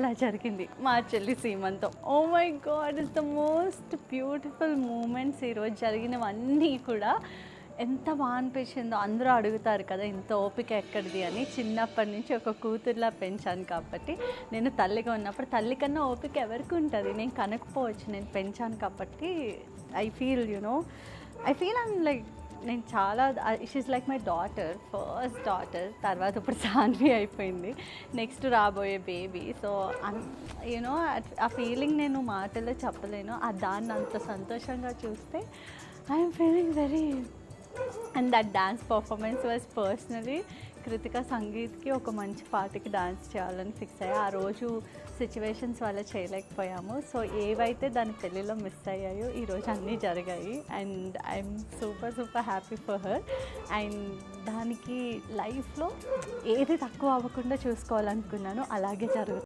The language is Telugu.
అలా జరిగింది మా చెల్లి సీమంతం. ఓ my God is the most beautiful moments ఈరోజు జరిగినవన్నీ కూడా ఎంత బాగా అనిపించిందో అందరూ అడుగుతారు కదా ఇంత ఓపిక ఎక్కడిది అని. చిన్నప్పటి నుంచి ఒక కూతుర్లా పెంచాను కాబట్టి నేను తల్లిగా ఉన్నప్పుడు తల్లి కన్నా ఓపిక ఎవరికి ఉంటుంది? నేను కనకపోవచ్చు నేను పెంచాను కాబట్టి I feel you know I feel I'm like నేను చాలా she's like my daughter first daughter తర్వాత ఇప్పుడు సాన్వి అయిపోయింది. నెక్స్ట్ రాబోయే బేబీ సో యూనో ఆ ఫీలింగ్ నేను మాటల్లో చెప్పలేను. ఆ దాన్ని అంత సంతోషంగా చూస్తే I'm feeling very and that dance performance was personally Krithika సంగీత్కి ఒక మంచి పాటకి డాన్స్ చేయాలని ఫిక్స్ అయ్యా. ఆ రోజు సిచ్యువేషన్స్ వల్ల చేయలేకపోయాము. సో ఏవైతే దాని పెళ్ళిలో మిస్ అయ్యాయో ఈరోజు అన్నీ జరిగాయి. And I'm super super happy for her and దానికి లైఫ్లో ఏది తక్కువ అవ్వకుండా చూసుకోవాలనుకున్నాను అలాగే జరుగుతుంది.